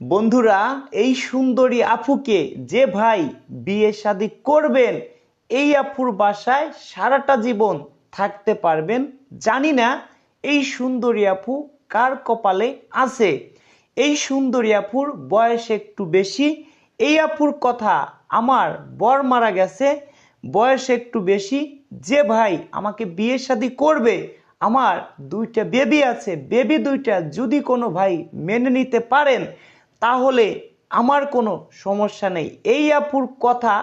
বন্ধুরা, এই সুন্দরী আপুকে যে ভাই বিয়ে শাদি করবেন, এই আপুর বাসায় সারাটা জীবন থাকতে পারবেন, জানি না এই সুন্দরী আপু কার কপালে আছে। এই সুন্দরী আপুর বয়স একটু বেশি, এই আপুর কথা আমার বর মারা গেছে, বয়স একটু বেশি, যে ভাই আমাকে বিয়ে শাদি করবে, আমার দুইটা বেবি আছে, বেবি দুইটা যদি কোনো ভাই মেনে নিতে পারেন তাহলে আমার কোনো সমস্যা নেই। এই আপুর কথা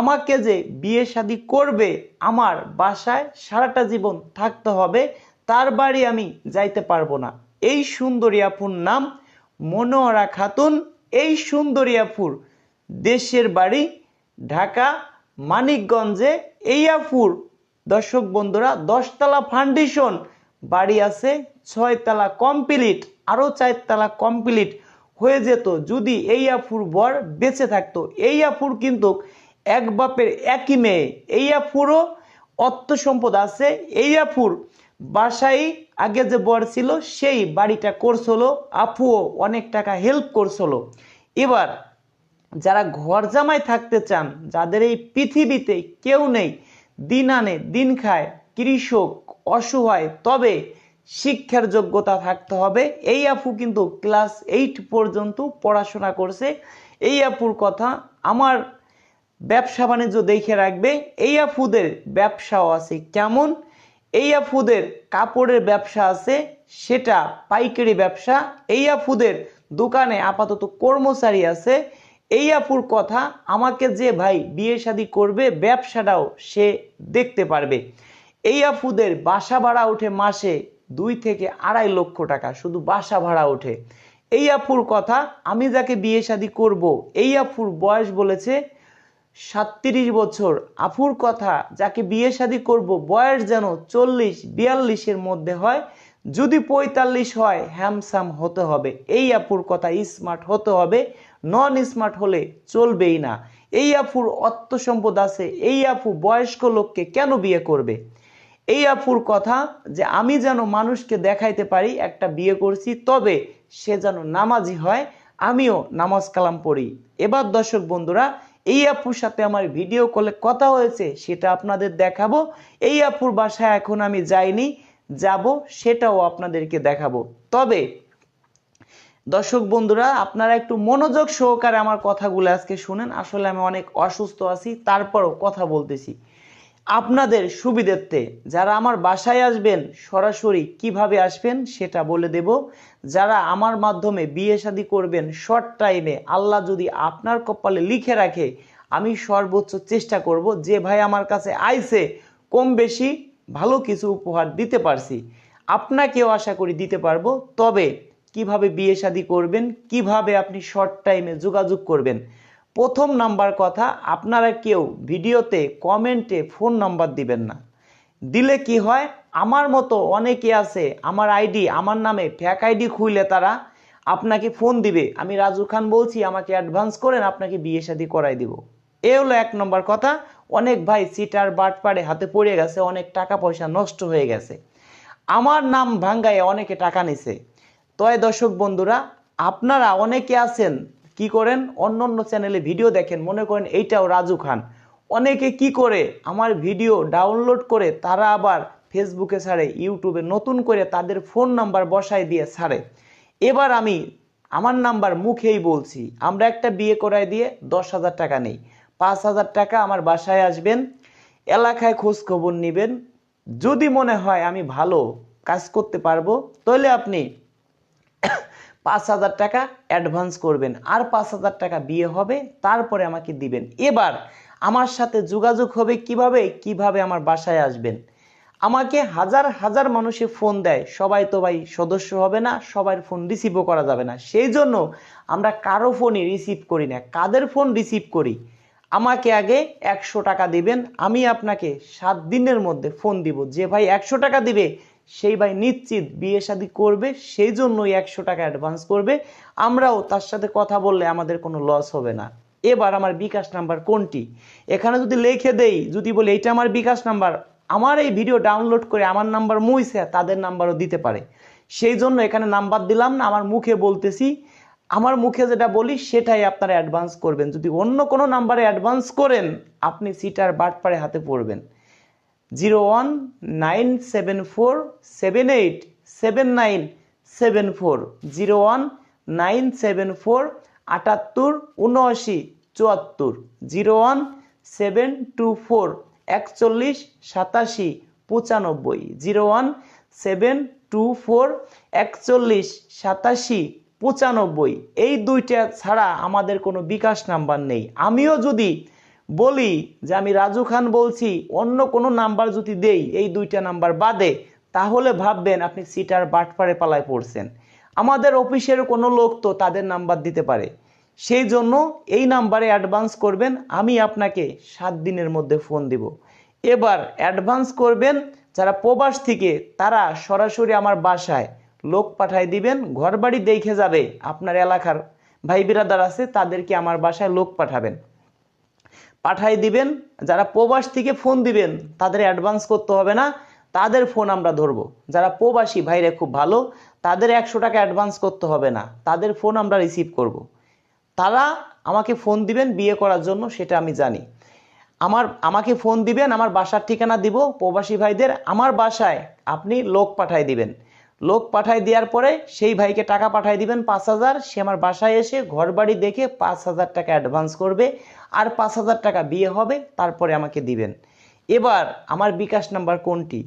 আমাকে যে বিয়ে শাদি করবে, আমার বাসায় সারাটা জীবন থাকতে হবে, তার বাড়ি আমি যাইতে পারব না। এই সুন্দরী আপুর নাম মনোয়ারা খাতুন। এই সুন্দরী আপুর দেশের বাড়ি ঢাকা, মানিকগঞ্জে। এই আপুর দর্শক বন্ধুরা, দশতলা ফাউন্ডেশন, বাড়ি আছে ছয়তলা কমপ্লিট, আরও চারতলা কমপ্লিট। হয়ে যেত। যদি এই আফুর বর বেঁচে থাকতো, এই আফুর কিন্তু এক বাপের একই মেয়ে। এই আফুরও অর্থ সম্পদ আছে। এই আফুর বাসায় আগে যে বর ছিল, সেই বাড়িটা করছিল। আফুও অনেক টাকা হেল্প করছিল। এবার যারা ঘর জামাই থাকতে চান, যাদের এই পৃথিবীতে কেউ নেই, দিন আনে, দিন খায়, কৃষক, অসহায়, তবে শিক্ষার যোগ্যতা থাকতে হবে। এই আপু কিন্তু ক্লাস এইট পর্যন্ত পড়াশোনা করছে। এই আপুর কথা আমার ব্যবসা বাণিজ্য দেখে রাখবে। এই আপুদের ব্যবসাও আছে কেমন? এই আপুদের কাপড়ের ব্যবসা আছে, সেটা পাইকারি ব্যবসা। এই আপুদের দোকানে আপাতত কর্মচারী আছে। এই আপুর কথা আমাকে যে ভাই বিয়ে শাদি করবে, ব্যবসাটাও সে দেখতে পারবে। এই আপুদের বাসা ভাড়া ওঠে মাসে দুই থেকে আড়াই লক্ষ টাকা, শুধু বাসা ভাড়া ওঠে। এই আপুর কথা, আমি যাকে বিয়ে শাদি করব, এই আপুর বয়স বলেছে সাতত্রিশ বছর। আফুর কথা, যাকে বিয়ে শাদি করব, বয়স যেন চল্লিশ, বিয়াল্লিশের মধ্যে হয়। যদি পঁয়তাল্লিশ হয় হ্যামসাম হতে হবে। এই আপুর কথা স্মার্ট হতে হবে। নন স্মার্ট হলে চলবেই না। এই আপুর অর্থ সম্পদ আছে। এই আপু বয়স্ক লোককে কেন বিয়ে করবে? এই আপুর কথা যে আমি যেন মানুষকে দেখাইতে পারি, একটা বিয়ে করছি, তবে সে যেন নামাজি হয়, আমিও নামাজ কালাম পড়ি। এবার দর্শক বন্ধুরা, এই আপুর সাথে আমার ভিডিও কলে কথা হয়েছে, সেটা আপনাদের দেখাবো। এই আপুর বাসায় এখন আমি যাইনি, যাব, সেটাও আপনাদেরকে দেখাবো। তবে দর্শক বন্ধুরা, আপনারা একটু মনোযোগ সহকারে আমার কথাগুলো আজকে শুনেন। আসলে আমি অনেক অসুস্থ আছি, তারপরও কথা বলতেছি। আপনাদের সুবিধার্থে যারা আমার বাসায় আসবেন, সরাসরি কীভাবে আসবেন সেটা বলে দেব। যারা আমার মাধ্যমে বিয়ে শাদী করবেন শর্ট টাইমে আল্লাহ যদি আপনার কপালে লিখে রাখে, আমি সর্বোচ্চ চেষ্টা করব যে ভাই আমার কাছে আইসে কম বেশি ভালো কিছু উপহার দিতে পারছি। আপনাকেও আশা করি দিতে পারব। তবে কীভাবে বিয়ে শাদী করবেন, কীভাবে আপনি শর্ট টাইমে যোগাযোগ করবেন প্রথম নাম্বার কথা, আপনারা কেউ ভিডিওতে, কমেন্টে ফোন নাম্বার দিবেন না। দিলে কি হয়, আমার মতো অনেকে আছে, আমার আইডি, আমার নামে ফ্যাক আইডি খুইলে তারা আপনাকে ফোন দিবে। আমি রাজু খান বলছি, আমাকে অ্যাডভান্স করেন, আপনাকে বিয়ে শাদী করাই দিব। এ হলো এক নম্বর কথা। অনেক ভাই সিটার বাট পাড়ে হাতে পড়ে গেছে, অনেক টাকা পয়সা নষ্ট হয়ে গেছে। আমার নাম ভাঙ্গায় অনেকে টাকা নিছে। তয় দর্শক বন্ধুরা, আপনারা অনেকে আছেন কি করেন? অন্য অন্য চ্যানেলে ভিডিও দেখেন, মনে করেন এইটাও রাজু খান। অনেকে কি করে? আমার ভিডিও ডাউনলোড করে তারা আবার ফেসবুকে ছাড়ে ইউটিউবে নতুন করে তাদের ফোন নাম্বার বসায় দিয়ে ছাড়ে। এবার আমি আমার নাম্বার মুখেই বলছি, আমরা একটা বিয়ে করাই দিয়ে দশ হাজার টাকা নেই। পাঁচ হাজার টাকা আমার বাসায় আসবেন, এলাকায় খোঁজ খবর নেবেন। যদি মনে হয় আমি ভালো কাজ করতে পারব, তাহলে আপনি পাঁচ হাজার টাকা অ্যাডভান্স করবেন। আর পাঁচ হাজার টাকা বিয়ে হবে, তারপরে আমাকে দিবেন। এবার আমার সাথে যোগাযোগ হবে কীভাবে? কীভাবে আমার বাসায় আসবেন? আমাকে হাজার হাজার মানুষে ফোন দেয়। সবাই তো ভাই সদস্য হবে না, সবার ফোন রিসিভও করা যাবে না। সেই জন্য আমরা কারও ফোনই রিসিভ করি না, কাদের ফোন রিসিভ করি? আমাকে আগে একশো টাকা দিবেন, আমি আপনাকে সাত দিনের মধ্যে ফোন দিব। যে ভাই একশো টাকা দিবে সেই ভাই নিশ্চিত বিয়ে শাদী করবে, সেই জন্যই একশো টাকা অ্যাডভান্স করবে। আমরাও তার সাথে কথা বললে আমাদের কোনো লস হবে না। এবার আমার বিকাশ নাম্বার কোনটি? এখানে যদি লিখে দেই, যদি বলি এইটা আমার বিকাশ নাম্বার আমার এই ভিডিও ডাউনলোড করে আমার নাম্বার মুইছে, তাদের নাম্বারও দিতে পারে। সেই জন্য এখানে নাম্বার দিলাম না, আমার মুখে বলতেছি। আমার মুখে যেটা বলি, সেটাই আপনারা অ্যাডভান্স করবেন। যদি অন্য কোনো নাম্বারে অ্যাডভান্স করেন, আপনি সিটার বাটপারে হাতে পড়বেন। Zero one nine seven four seven eight seven nine seven four, zero one nine seven four আটাত্তর উনআশি চুয়াত্তর, zero one seven two four একচল্লিশ সাতাশি পঁচানব্বই, zero one seven two four একচল্লিশ সাতাশি পঁচানব্বই। এই দুইটা ছাড়া আমাদের কোনো বিকাশ নাম্বার নেই। আমিও যদি বলি যে আমি রাজু খান বলছি, অন্য কোনো নাম্বার যদি দেই, এই দুইটা নাম্বার বাদে, তাহলে ভাববেন আপনি সিটার বাটপারে পালায় পড়ছেন। আমাদের অফিসের কোনো লোক তো তাদের নাম্বার দিতে পারে। সেই জন্য এই নাম্বারে অ্যাডভান্স করবেন, আমি আপনাকে সাত দিনের মধ্যে ফোন দিব। এবার অ্যাডভান্স করবেন, যারা প্রবাস থেকে, তারা সরাসরি আমার বাসায় লোক পাঠায় দিবেন, ঘরবাড়ি দেখে যাবে, আপনার এলাকার ভাই বিরাদার আছে, তাদেরকে আমার বাসায় লোক পাঠাবেন। পাঠাই দিবেন, যারা প্রবাস থেকে ফোন দিবেন, তাদের অ্যাডভান্স করতে হবে না, তাদের ফোন আমরা ধরবো। যারা প্রবাসী ভাইরে খুব ভালো, তাদের একশো টাকা অ্যাডভান্স করতে হবে না, তাদের ফোন আমরা রিসিভ করব। তারা আমাকে ফোন দিবেন বিয়ে করার জন্য, সেটা আমি জানি। আমার, আমাকে ফোন দিবেন, আমার বাসার ঠিকানা দিব, প্রবাসী ভাইদের, আমার বাসায় আপনি লোক পাঠাই দিবেন। লোক পাঠাই দেওয়ার পরে সেই ভাইকে টাকা পাঠাই দিবেন পাঁচ হাজার। সে আমার বাসায় এসে ঘর বাড়ি দেখে পাঁচ হাজার টাকা অ্যাডভান্স করবে আর পাঁচ হাজার টাকা বিয়ে হবে, তারপরে আমাকে দিবেন। এবার আমার বিকাশ নাম্বার কোনটি?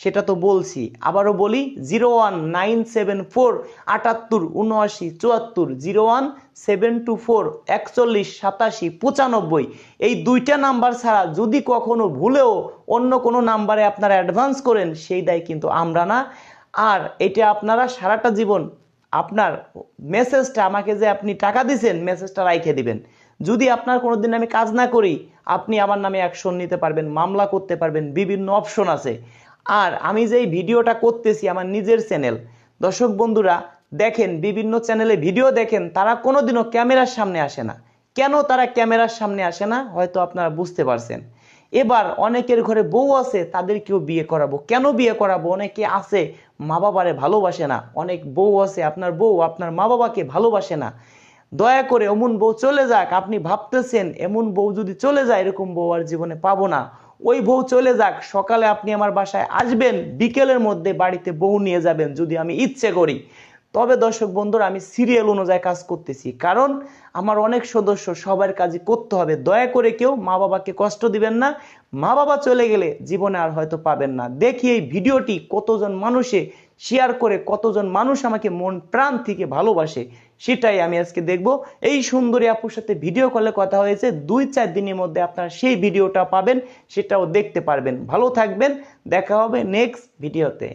সেটা তো বলছি। আবারও বলি, zero one nine seven four আটাত্তর উনআশি চুয়াত্তর, zero one seven two four একচল্লিশ সাতাশি পঁচানব্বই। এই দুইটা নাম্বার ছাড়া যদি কখনো ভুলেও অন্য কোনো নাম্বারে আপনারা অ্যাডভান্স করেন, সেই দায় কিন্তু আমরা না। আর এটা আপনারা সারাটা জীবন আপনার মেসেজটা আমাকে যে আপনি টাকা দিছেন মেসেজটা রাইখে দিবেন। যদি আপনার কোনোদিন আমি কাজ না করি, আপনি আমার নামে অ্যাকশন নিতে পারবেন, মামলা করতে পারবেন, বিভিন্ন অপশন আছে। আর আমি যেই ভিডিওটা করতেছি আমার নিজের চ্যানেল দর্শক বন্ধুরা, দেখেন, বিভিন্ন চ্যানেলে ভিডিও দেখেন, তারা কোনোদিনও ক্যামেরার সামনে আসে না। কেন তারা ক্যামেরার সামনে আসে না? হয়তো আপনারা বুঝতে পারছেন। এবার অনেকের ঘরে বউ আছে, তাদেরকেও বিয়ে করাবো। কেন বিয়ে করাবো? অনেকে আছে, মা বাবারে ভালোবাসে না। অনেক বউ আছে, আপনার বউ আপনার মা বাবাকে ভালোবাসে না। দয়া করে এমন বউ চলে যাক, আপনি ভাবতেছেন এমন বউ যদি চলে যায়, এরকম বউ আর জীবনে পাবো না। ওই বউ চলে যাক, সকালে আপনি আমার বাসায় আসবেন, বিকেলের মধ্যে বাড়িতে বউ নিয়ে যাবেন, যদি আমি ইচ্ছে করি। তবে দর্শক বন্ধুরা, আমি সিরিয়াল অনুযায়ী কাজ করতেছি। কারণ আমার অনেক সদস্য সবার কাজই করতে হবে। দয়া করে কেউ মা বাবাকে কষ্ট দিবেন না। মা বাবা চলে গেলে জীবনে আর হয়তো পাবেন না। দেখি এই ভিডিওটি কতজন মানুষে শেয়ার করে, কতজন মানুষ আমাকে মন প্রাণ থেকে ভালোবাসে, সেটাই আমি আজকে দেখব। এই সুন্দরী আপুর সাথে ভিডিও কলে কথা হয়েছে। দুই চার দিনের মধ্যে আপনারা সেই ভিডিওটা পাবেন, সেটাও দেখতে পারবেন। ভালো থাকবেন। দেখা হবে নেক্সট ভিডিওতে